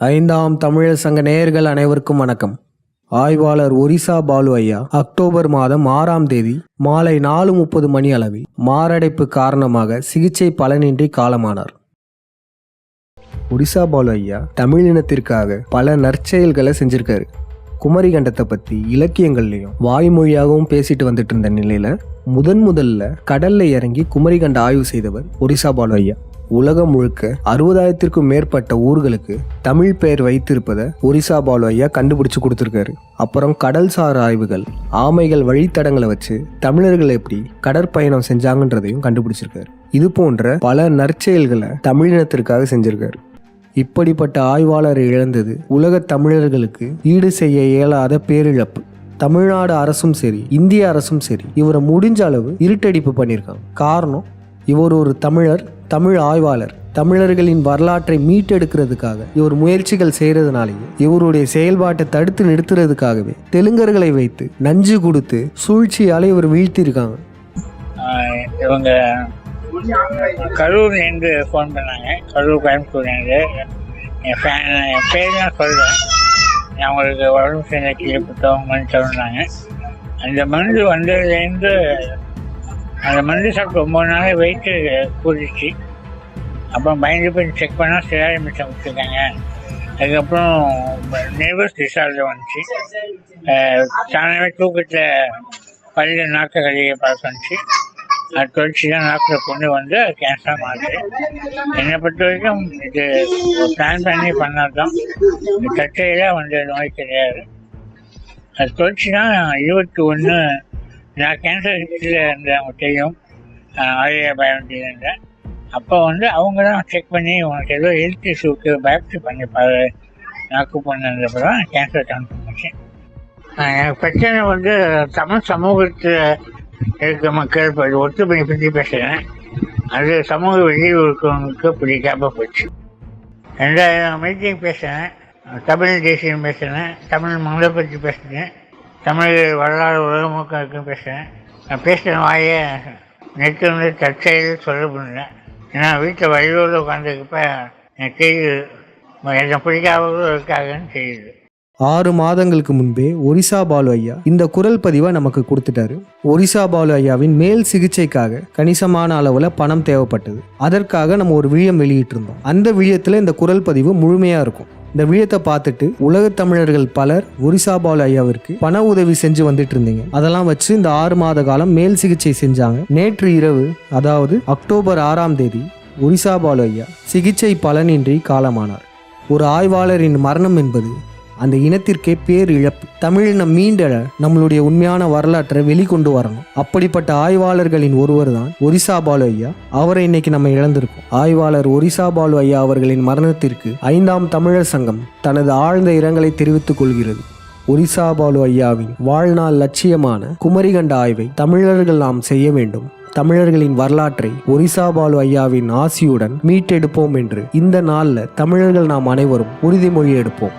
ஐந்தாம் தமிழர் சங்க நேயர்கள் அனைவருக்கும் வணக்கம். ஆய்வாளர் ஒரிசா பாலு ஐயா அக்டோபர் மாதம் ஆறாம் தேதி மாலை நாலு முப்பது மணி அளவில் மாரடைப்பு காரணமாக சிகிச்சை பலனின்றி காலமானார். ஒரிசா பாலு ஐயா தமிழினத்திற்காக பல நற்செயல்களை செஞ்சிருக்காரு. குமரி கண்டத்தை பற்றி இலக்கியங்கள்லையும் வாய்மொழியாகவும் பேசிட்டு வந்துட்டு இருந்த நிலையில முதன் முதல்ல கடல்ல இறங்கி குமரி கண்ட ஆய்வு செய்தவர் ஒரிசா பாலு ஐயா. உலகம் முழுக்க அறுபதாயிரத்திற்கும் மேற்பட்ட ஊர்களுக்கு தமிழ் பெயர் வைத்திருப்பதை ஒரிசா பாலு ஐயா கண்டுபிடிச்சு கொடுத்துருக்காரு. அப்புறம் கடல்சார் ஆய்வுகள் ஆமைகள் வழித்தடங்களை வச்சு தமிழர்கள் எப்படி கடற்பயணம் செஞ்சாங்கன்றதையும் கண்டுபிடிச்சிருக்காரு. இது போன்ற பல நற்செயல்களை தமிழினத்திற்காக செஞ்சிருக்காரு. இப்படிப்பட்ட ஆய்வாளரை இழந்தது உலகத் தமிழர்களுக்கு ஈடு செய்ய இயலாத பேரிழப்பு. தமிழ்நாடு அரசும் சரி இந்திய அரசும் சரி இவரை முடிஞ்ச அளவு இருட்டடிப்பு பண்ணியிருக்காங்க. காரணம் இவர் ஒரு தமிழர் தமிழ் ஆய்வாளர் தமிழர்களின் வரலாற்றை மீட்டெடுக்கிறதுக்காக இவர் முயற்சிகள் செய்கிறதுனாலேயே இவருடைய செயல்பாட்டை தடுத்து நிறுத்துறதுக்காகவே தெலுங்கர்களை வைத்து நஞ்சு கொடுத்து சூழ்ச்சியால இவர் வீழ்த்தியிருக்காங்க. இவங்க இவங்க என்று ஃபோன் பண்ணாங்க. கரூர் கோயம்புத்தூர் என் என் பேர் தான் சொல்கிறேன் நான் உடம்பு சேர்ந்த கீழே புத்தகம் மருந்து சொன்னாங்க. அந்த மருந்து வந்ததுலேருந்து அந்த மருந்து சாப்பிட்டு ஒம்பது நாள் வெயிட்டு கூடிச்சு அப்புறம் பயந்து போய் செக் பண்ணால் சிறாரி மிச்சம் கொடுத்துருக்காங்க அதுக்கப்புறம் நெர்வஸ் டிசார்ஜ் வந்துச்சு. தானே தூக்கத்தில் பள்ளியில் நாக்கு கழிய பார்க்க வந்துச்சு. அது தொடர்ச்சி தான் நாக்கில் கொண்டு வந்து கேன்சராக மாறுது என்னை பொறுத்த வரைக்கும் இது பிளான் பண்ணி பண்ணால் தான் தற்செயலாக வந்து நோய் கிடையாது. அது தொழிற்சி தான் இருபத்தி ஒன்று நான் கேன்சர் இருந்தேன் இருந்த அவங்க தெரியும் ஆரிய பயோட்டியில் இருந்தேன். அப்போ வந்து அவங்க தான் செக் பண்ணி உனக்கு ஏதோ ஹெல்த் இஷ்யூக்கு பயோப்சி பண்ணி பாரு. நாக்கு பண்ணதுக்கப்புறம் கேன்சர் கன்ஃபார்ம் எனக்கு பிரச்சனை வந்து தமிழ் சமூகத்தில் இருக்க மக்கள் இப்போ ஒத்துமையை பற்றி பேசுகிறேன் அது சமூக வெளியில் இருக்கிறவங்களுக்கு பிடிக்காம போச்சு. ரெண்டாயிரம் மீட்டிங் பேசுகிறேன் தமிழ் தேசியம் பேசுகிறேன் தமிழ் மங்களை பற்றி பேசுகிறேன் தமிழ் வரலாறு உலகமுக்கம் இருக்குன்னு பேசுகிறேன் நான் பேசுகிற வாயை நெட்டு வந்து தற்செயல் சொல்ல முடியல. ஏன்னா வீட்டில் வழியோடு உட்காந்துருக்கப்ப எனக்கு தெரியுது என்னை பிடிக்காதவங்களும் இருக்காங்கன்னு தெரியுது. ஆறு மாதங்களுக்கு முன்பே ஒரிசா பாலு ஐயா இந்த குரல் பதிவை நமக்கு கொடுத்துட்டாரு. ஒரிசா பாலு ஐயாவின் மேல் சிகிச்சைக்காக கணிசமான அளவில் பணம் தேவைப்பட்டது. அதற்காக நம்ம ஒரு விழியம் வெளியிட்டிருந்தோம். அந்த விழியத்தில் இந்த குரல் பதிவு முழுமையாக இருக்கும். இந்த விழியத்தை பார்த்துட்டு உலக தமிழர்கள் பலர் ஒரிசா பால் ஐயாவிற்கு பண உதவி செஞ்சு வந்துட்டு இருந்தீங்க அதெல்லாம் வச்சு இந்த ஆறு மாத காலம் மேல் சிகிச்சை செஞ்சாங்க. நேற்று இரவு அதாவது அக்டோபர் ஆறாம் தேதி ஒரிசா பாலு ஐயா சிகிச்சை பலனின்றி காலமானார். ஒரு ஆய்வாளரின் மரணம் என்பது அந்த இனத்திற்கே பேர் இழப்பு. தமிழினம் மீண்டெழ நம்மளுடைய உண்மையான வரலாற்றை வெளிக்கொண்டு வரணும். அப்படிப்பட்ட ஆய்வாளர்களின் ஒருவர் தான் ஒரிசா பாலு ஐயா. அவரை இன்னைக்கு நம்ம இழந்திருக்கோம். ஆய்வாளர் ஒரிசா பாலு ஐயா அவர்களின் மரணத்திற்கு ஐந்தாம் தமிழர் சங்கம் தனது ஆழ்ந்த இரங்கலை தெரிவித்துக் கொள்கிறது. ஒரிசா பாலு ஐயாவின் வாழ்நாள் லட்சியமான குமரிகண்ட ஆய்வை தமிழர்கள் நாம் செய்ய வேண்டும். தமிழர்களின் வரலாற்றை ஒரிசா பாலு ஐயாவின் ஆசியுடன் மீட்டெடுப்போம் என்று இந்த நாளில் தமிழர்கள் நாம் அனைவரும் உறுதிமொழி எடுப்போம்.